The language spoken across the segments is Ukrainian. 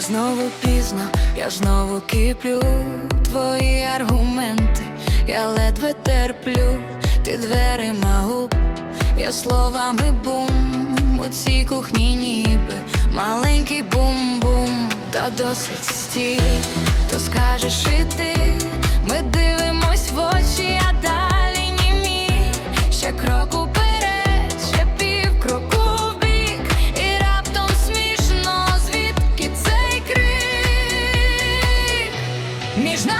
Знову пізно, я знову киплю твої аргументи, я ледве терплю, ти дверима губ, я словами бум, у цій кухні ніби маленький бум-бум, та досить стій, то скажеш і ти, ми дивимось між нами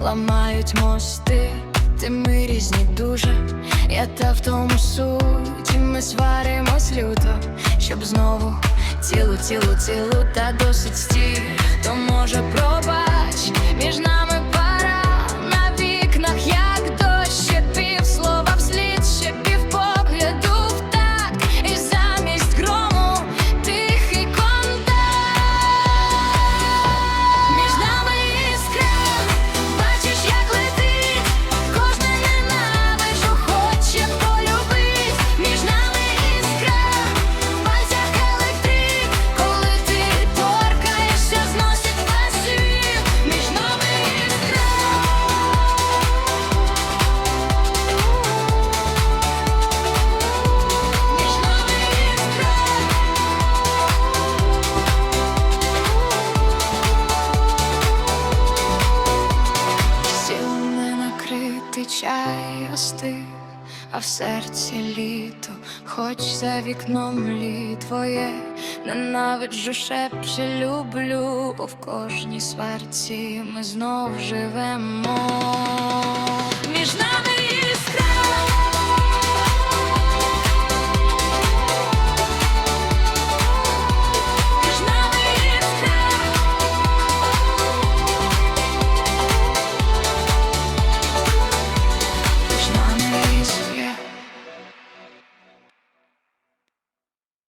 ламають мости, ти ми різні дуже, я та в тому суті, ми сваримось люто, щоб знову цілу, цілу, цілу та досить стій, то може пробач між нами чай остив, а в серці літо, хоч за вікном лі твоє, ненавиджу, шепче, люблю, бо в кожній сварці ми знов живемо.